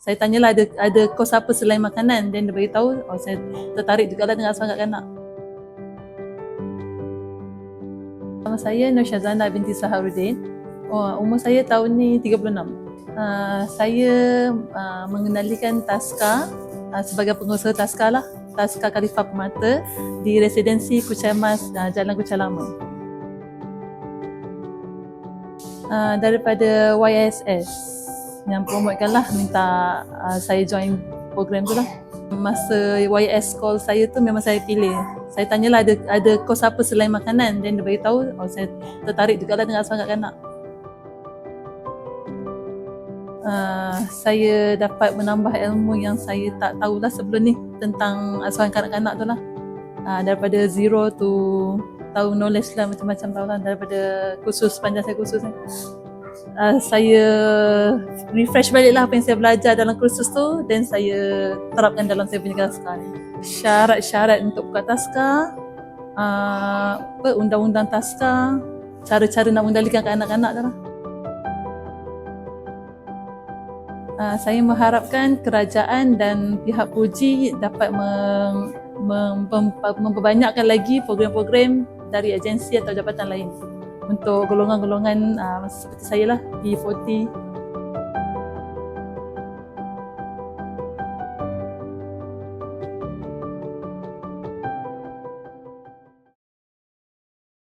Saya tanyalah ada ada kos apa selain makanan dan dia beritahu oh saya tertarik juga lah dengan asuhan kanak-kanak. Nama saya Nur Syazana binti Saharuddin. Oh, umur saya tahun ni 36. Uh, saya uh, mengendalikan Taska uh, sebagai pengusaha Taska lah. Taska Khalifah Permata di residensi Kuchai Mas uh, Jalan Kuchai Lama. Uh, daripada YSS yang promotekan lah minta uh, saya join program tu lah. Masa YS call saya tu memang saya pilih. Saya tanyalah ada ada kos apa selain makanan dan dia beritahu oh saya tertarik juga lah dengan asuhan kanak-kanak. Uh, saya dapat menambah ilmu yang saya tak tahulah sebelum ni tentang asuhan kanak-kanak tu lah. Uh, daripada zero to tahu knowledge lah macam-macam tahu lah daripada kursus panjang saya kursus ni. Uh, saya refresh balik lah apa yang saya belajar dalam kursus tu dan saya terapkan dalam saya punya taska ni. Syarat-syarat untuk buka taska, uh, apa, undang-undang taska, cara-cara nak mengendalikan anak-anak tu lah. Uh, saya mengharapkan kerajaan dan pihak puji dapat mem, mem, mem, memperbanyakkan lagi program-program dari agensi atau jabatan lain untuk golongan-golongan uh, seperti saya lah P40